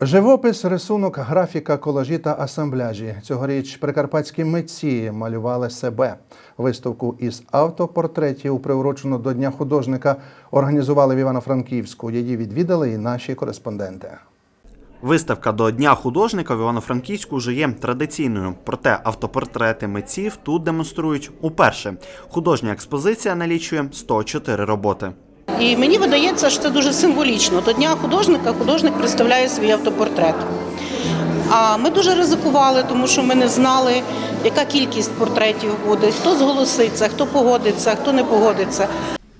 Живопис, рисунок, графіка, колажі та асамбляжі. Цьогоріч прикарпатські митці малювали себе. Виставку із автопортретів, приурочену до Дня художника, організували в Івано-Франківську. Її відвідали і наші кореспонденти. Виставка до Дня художника в Івано-Франківську вже є традиційною. Проте автопортрети митців тут демонструють уперше. Художня експозиція налічує 104 роботи. І мені видається, що це дуже символічно. До Дня художника художник представляє свій автопортрет. А ми дуже ризикували, тому що ми не знали, яка кількість портретів буде, хто зголоситься, хто погодиться, хто не погодиться.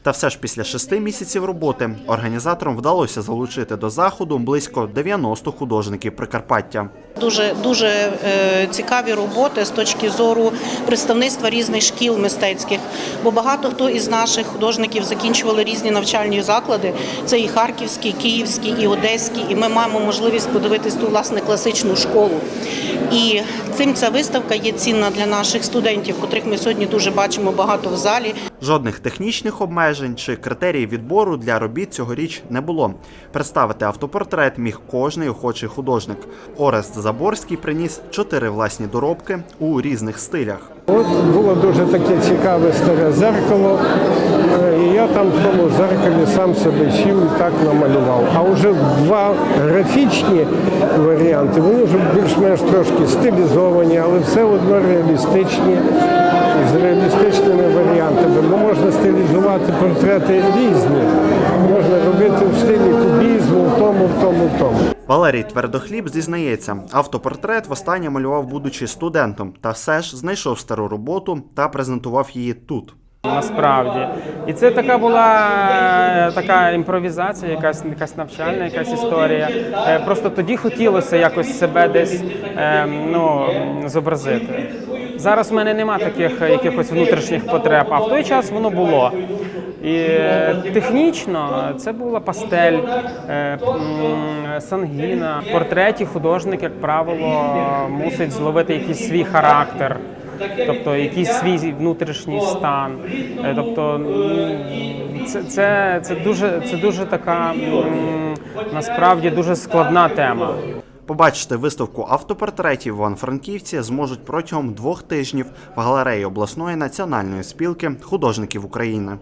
Та все ж після шести місяців роботи організаторам вдалося залучити до заходу близько 90 художників Прикарпаття. Дуже дуже е, цікаві роботи з точки зору представництва різних шкіл мистецьких. Бо багато хто із наших художників закінчували різні навчальні заклади. Це і харківські, і київські, і одеські. І ми маємо можливість подивитись ту власне класичну школу. І цим ця виставка є цінна для наших студентів, котрих ми сьогодні дуже бачимо багато в залі. Жодних технічних обмежень чи критеріїв відбору для робіт цьогоріч не було. Представити автопортрет міг кожний охочий художник. Орест Заборський приніс чотири власні доробки у різних стилях. От було дуже таке цікаве старе зеркало, е, і я там в тому зеркалі сам себе чим так намалював. А вже два графічні варіанти, вони вже більш-менш трошки стилізовані, але все одно реалістичні, з реалістичними варіантами. Бо можна стилізувати портрети різні, можна робити в стилі кубізму, в тому, в тому, в тому. Валерій Твердохліб зізнається, автопортрет востаннє малював, будучи студентом, та все ж знайшов стару роботу та презентував її тут. Насправді, і це така була е, така імпровізація, якась якась навчальна, якась історія. Е, Просто тоді хотілося якось себе десь е, ну, зобразити. Зараз в мене нема таких е, якихось внутрішніх потреб, а в той час воно було. І е, технічно це була пастель, е, сангіна. В портреті художник, як правило, мусить зловити якийсь свій характер. Тобто якийсь свій внутрішній стан. Тобто це, це, це, дуже, це дуже така насправді дуже складна тема. Побачити виставку автопортретів в Івано-Франківці зможуть протягом двох тижнів в галереї обласної національної спілки художників України.